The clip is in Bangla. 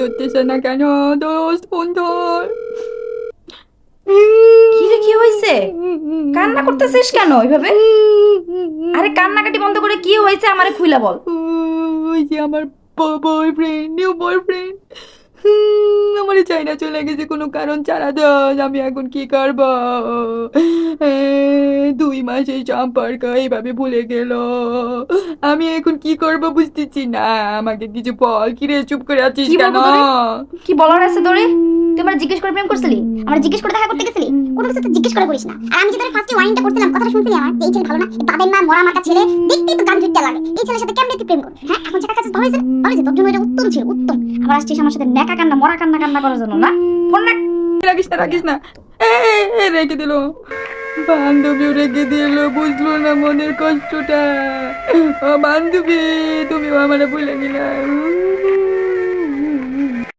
ধরতেছে না কেন দোস্ত বন্ধুর ধর কি হয়েছে কান্না করতেছিস কেন ওইভাবে আরে কান্নাকাটি বন্ধ করে কি হয়েছে আমারে খুইলা বল। ওই যে আমার বয়ফ্রেন্ড নিউ বয়ফ্রেন্ড। চাইনা চলে গেছে কোনো কারণ ছাড়া দোষ আমি এখন কি করব? দুই মাসের সম্পর্ক এইভাবে ভুলে গেল। আমি এখন কি করব বুঝতেছি না। আমাকে কিছু বল কি রে চুপ করে আছিস কেন? কি বলার আছে তোরে? তুই আমার জিজ্ঞেস করে প্রেম করছিলি? আমার জিজ্ঞেস করে দেখা করতে গেছিলি? কোনো কিছু তো জিজ্ঞেস করে করিস না। আর আমি যে তোর ফার্স্টে ওয়াইনটা করছিলাম, কথাটা শুনছিলি আমার? এই ছেলে ভালো না বাবের মা, মরা মাটা ছেলে, দেখতেই তো গান জুটতে লাগে এই ছেলের সাথে কেমনে তুই প্রেম করবি হ্যাঁ? এখন যেটা কাছে ভালো হয়েছে ভালো হয়েছে, তোর জন্য এটা উত্তম ছিল, উত্তম। আবার আসছিস আমার সাথে নেকা কান্না, মরা কান্না কান্না করার জন্য, না? ফোন রাখ। রাখিস না রাখিস না। রেখে দিল। বান্ধবী রেখে দিল, বুঝলো না মনের কষ্টটা। ও বান্ধবী, তুমিও আমার ভুলে গেলা।